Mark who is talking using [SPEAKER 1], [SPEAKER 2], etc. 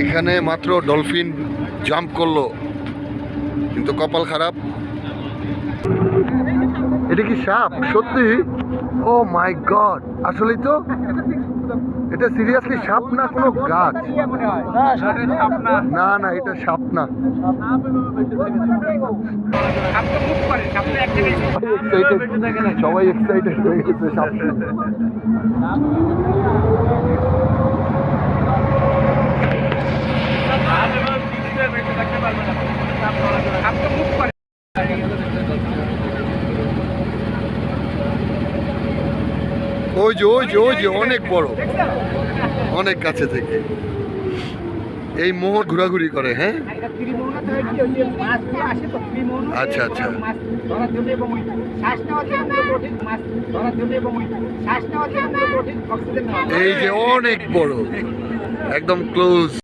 [SPEAKER 1] এখানে মাত্র dolphin jump করল কিন্তু কপাল খারাপ। এটা কি সাপ? সত্যি? ও মাই গড আসলেই তো? এটা সিরিয়াসলি সাপ না কোনো গাছ? না না এটা সাপ না। সবাই এক্সাইটেড হয়ে গেছে সাপ ওই যে ওই যে ওই যে অনেক বড়। অনেক কাছে থেকে। এই মোহর ঘোরাঘুরি করে হ্যাঁ? আচ্ছা, আচ্ছা। এই যে অনেক বড়। একদম ক্লোজ